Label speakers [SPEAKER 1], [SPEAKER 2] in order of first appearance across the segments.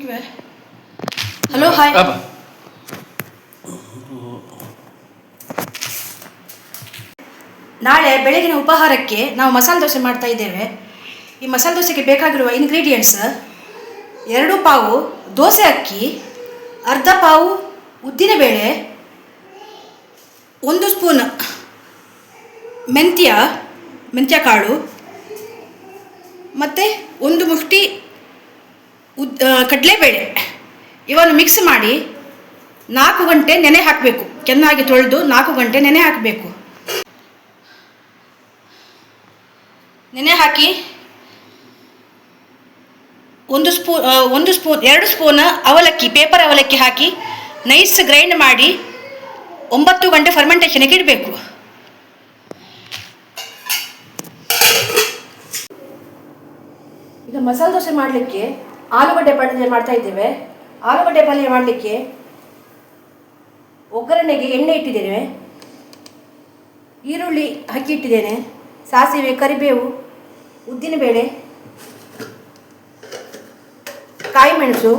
[SPEAKER 1] You hello hi ನಾಳೆ ಬೆಳಗಿನ ಉಪಹಾರಕ್ಕೆ ನಾವು ಮಸಾಲೆ ದೋಸೆ ಮಾಡ್ತಾ ಇದ್ದೇವೆ. ಈ ಮಸಾಲೆ ದೋಸೆಗೆ ಬೇಕಾಗಿರುವ ಇಂಗ್ರೀಡಿಯೆಂಟ್ಸ್ ಎರಡು ಪಾವು ದೋಸೆ ಅಕ್ಕಿ ಅರ್ಧ ಪಾವು ಉದ್ದಿನಬೇಳೆ ಒಂದು ಸ್ಪೂನ್ ಮೆಂತ್ಯ ಮೆಂತ್ಯ ಕಾಳು ಮತ್ತು ಒಂದು ಮುಷ್ಟಿ ಉದ್ ಕಡಲೆಬೇಳೆ. ಇವನ್ನು ಮಿಕ್ಸ್ ಮಾಡಿ ನಾಲ್ಕು ಗಂಟೆ ನೆನೆ ಹಾಕಬೇಕು. ಚೆನ್ನಾಗಿ ತೊಳೆದು ನಾಲ್ಕು ಗಂಟೆ ನೆನೆ ಹಾಕಬೇಕು. ನೆನೆ ಹಾಕಿ ಒಂದು ಸ್ಪೂನ್ ಒಂದು ಸ್ಪೂನ್ ಎರಡು ಸ್ಪೂನ್ ಅವಲಕ್ಕಿ ಪೇಪರ್ ಅವಲಕ್ಕಿ ಹಾಕಿ ನೈಸ್ ಗ್ರೈಂಡ್ ಮಾಡಿ ಒಂಬತ್ತು ಗಂಟೆ ಫರ್ಮೆಂಟೇಷನ್ಗೆ ಇಡಬೇಕು. ಈಗ ಮಸಾಲೆ ದೋಸೆ ಮಾಡಲಿಕ್ಕೆ ಆಲೂಗಡ್ಡೆ ಪಲ್ಯ ಮಾಡ್ತಾ ಇದ್ದೇವೆ. ಆಲೂಗಡ್ಡೆ ಪಲ್ಯ ಮಾಡಲಿಕ್ಕೆ ಒಗ್ಗರಣೆಗೆ ಎಣ್ಣೆ ಇಟ್ಟಿದ್ದೇವೆ ಈರುಳ್ಳಿ ಹಾಕಿ ಇಟ್ಟಿದ್ದೇನೆ. ಸಾಸಿವೆ ಕರಿಬೇವು ಉದ್ದಿನಬೇಳೆ ಕಾಯಿ ಮೆಣಸು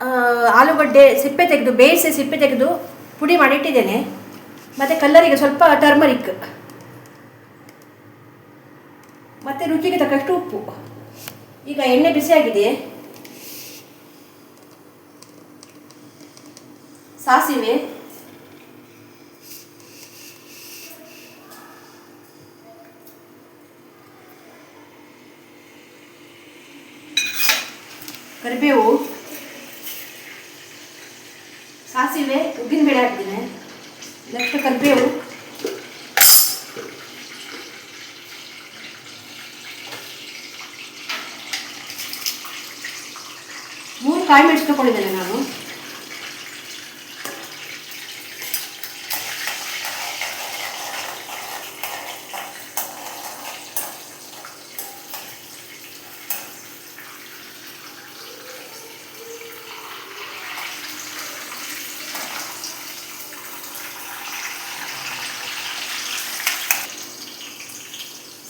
[SPEAKER 1] ಆ, ಆಲೂಗಡ್ಡೆ ಸಿಪ್ಪೆ ತೆಗೆದು ಬೇಯಿಸಿ ಸಿಪ್ಪೆ ತೆಗೆದು ಪುಡಿ ಮಾಡಿ ಇಟ್ಟಿದ್ದೇನೆ. ಮತ್ತು ಕಲ್ಲರಿಗೆ ಸ್ವಲ್ಪ ಟರ್ಮರಿಕ್ ಮತ್ತು ರುಚಿಗೆ ತಕ್ಕಷ್ಟು ಉಪ್ಪು. ಈಗ ಎಣ್ಣೆ ಬಿಸಿಯಾಗಿದೆ ಸಾಸಿವೆ? ಕರಿಬೇವು? ಸಾಸಿವೆ? ಉದ್ದಿನಬೇಳೆ ಹಾಕ್ತೀನಿ ನೆಕ್ಸ್ಟ್ ಕರಿಬೇವು. ಕಾಯಿ ಮೆಣಸು ತಗೊಂಡಿದ್ದೇನೆ ನಾನು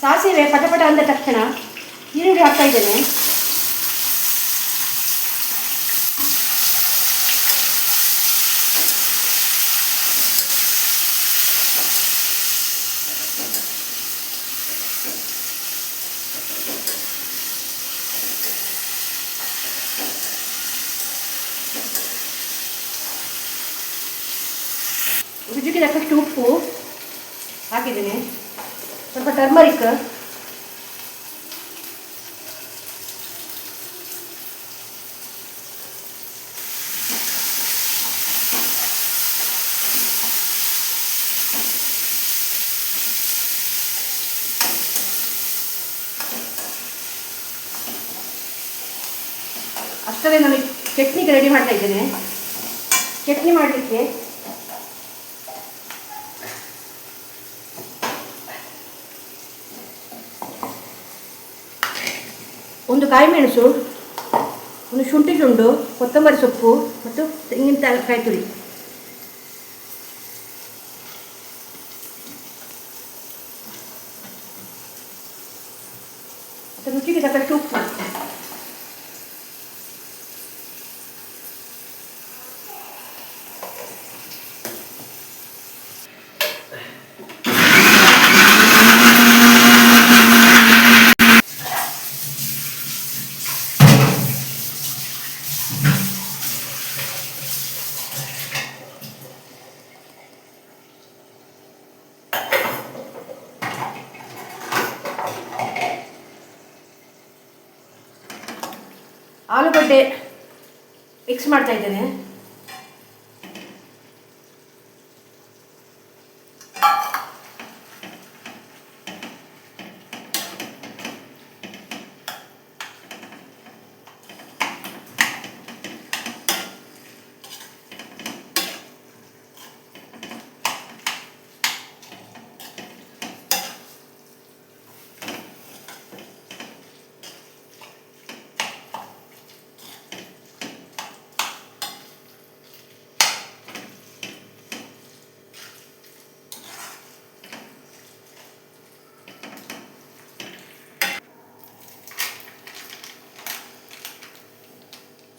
[SPEAKER 1] ಸಾಸಿವೆ ಪಟಪಟ ಅಂದ ತಕ್ಷಣ ಈರುಳ್ಳಿ ಹಾಕ್ತಾ ಇದ್ದೇನೆ ರುಚಿಗೆ ತಕ್ಕಷ್ಟು ಉಪ್ಪು ಹಾಕಿದ್ದೇನೆ. ಸ್ವಲ್ಪ ಟರ್ಮರಿಕ್. ಅಷ್ಟರೇ ನಾನು ಚಟ್ನಿಗೆ ರೆಡಿ ಮಾಡ್ತಾ ಇದ್ದೇನೆ. ಚಟ್ನಿ ಮಾಡಲಿಕ್ಕೆ ಒಂದು ಕಾಯಿಮೆಣಸು ಒಂದು ಶುಂಠಿ ತುಂಡು ಕೊತ್ತಂಬರಿ ಸೊಪ್ಪು ಮತ್ತು ತೆಂಗಿನಕಾಯಿ ತುರಿ. ಮತ್ತು ರುಚಿಗೆ ತಕ್ಕಷ್ಟು ಉಪ್ಪು ಮಿಕ್ಸ್ ಮಾಡ್ತಾ ಇದ್ದೇನೆ.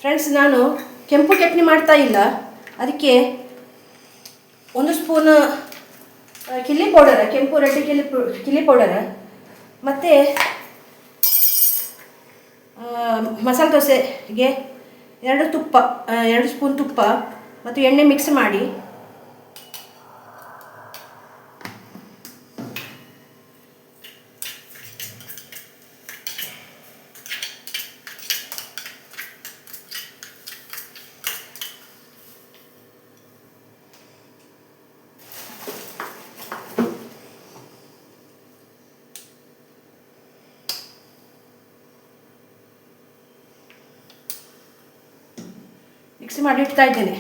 [SPEAKER 1] ಫ್ರೆಂಡ್ಸ್ ನಾನು ಕೆಂಪು ಚಟ್ನಿ ಮಾಡ್ತಾ ಇಲ್ಲ. ಅದಕ್ಕೆ ಒಂದು ಸ್ಪೂನ್ ಕಿಲ್ಲಿ ಪೌಡರ್, ಕೆಂಪು ರೆಡ್ಡಿ ಕಿಲ್ಲಿ ಪೌ- ಕಿಲ್ಲಿ ಪೌಡರ್, ಮತ್ತು ಮಸಾಲೆ ದೋಸೆಗೆ ಎರಡು ತುಪ್ಪ ಎರಡು ಸ್ಪೂನ್ ತುಪ್ಪ, ಮತ್ತು ಎಣ್ಣೆ ಮಿಕ್ಸ್ ಮಾಡಿ. ಮಿಕ್ಸ್ ಮಾಡಿ ಇಡ್ತಾ ಇದ್ದೇನೆ.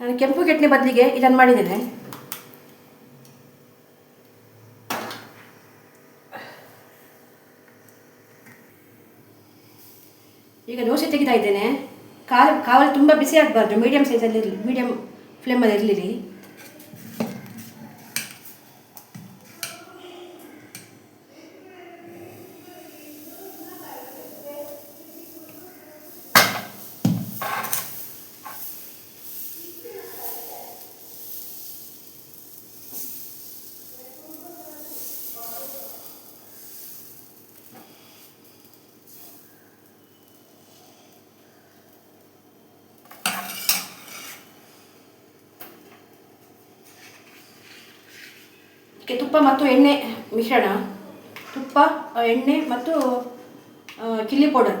[SPEAKER 1] ನಾನು ಕೆಂಪು ಚಟ್ನಿ ಬದಲಿಗೆ ಇದನ್ನು ಮಾಡಿದ್ದೇನೆ. ಈಗ ದೋಸೆ ತೆಗಿತಾ ಇದ್ದೇನೆ. ಕಾಲು, ಕಾವಲು ತುಂಬ ಬಿಸಿ ಆಗಬಾರ್ದು. ಮೀಡಿಯಮ್ ಸೈಜಲ್ಲಿ ಮೀಡಿಯಮ್ ಫ್ಲೇಮಲ್ಲಿ ಇರಲಿ ಇದಕ್ಕೆ ತುಪ್ಪ ಮತ್ತು ಎಣ್ಣೆ ಮಿಶ್ರಣ. ತುಪ್ಪ ಎಣ್ಣೆ ಮತ್ತು ಚಿಲ್ಲಿ ಪೌಡರ್.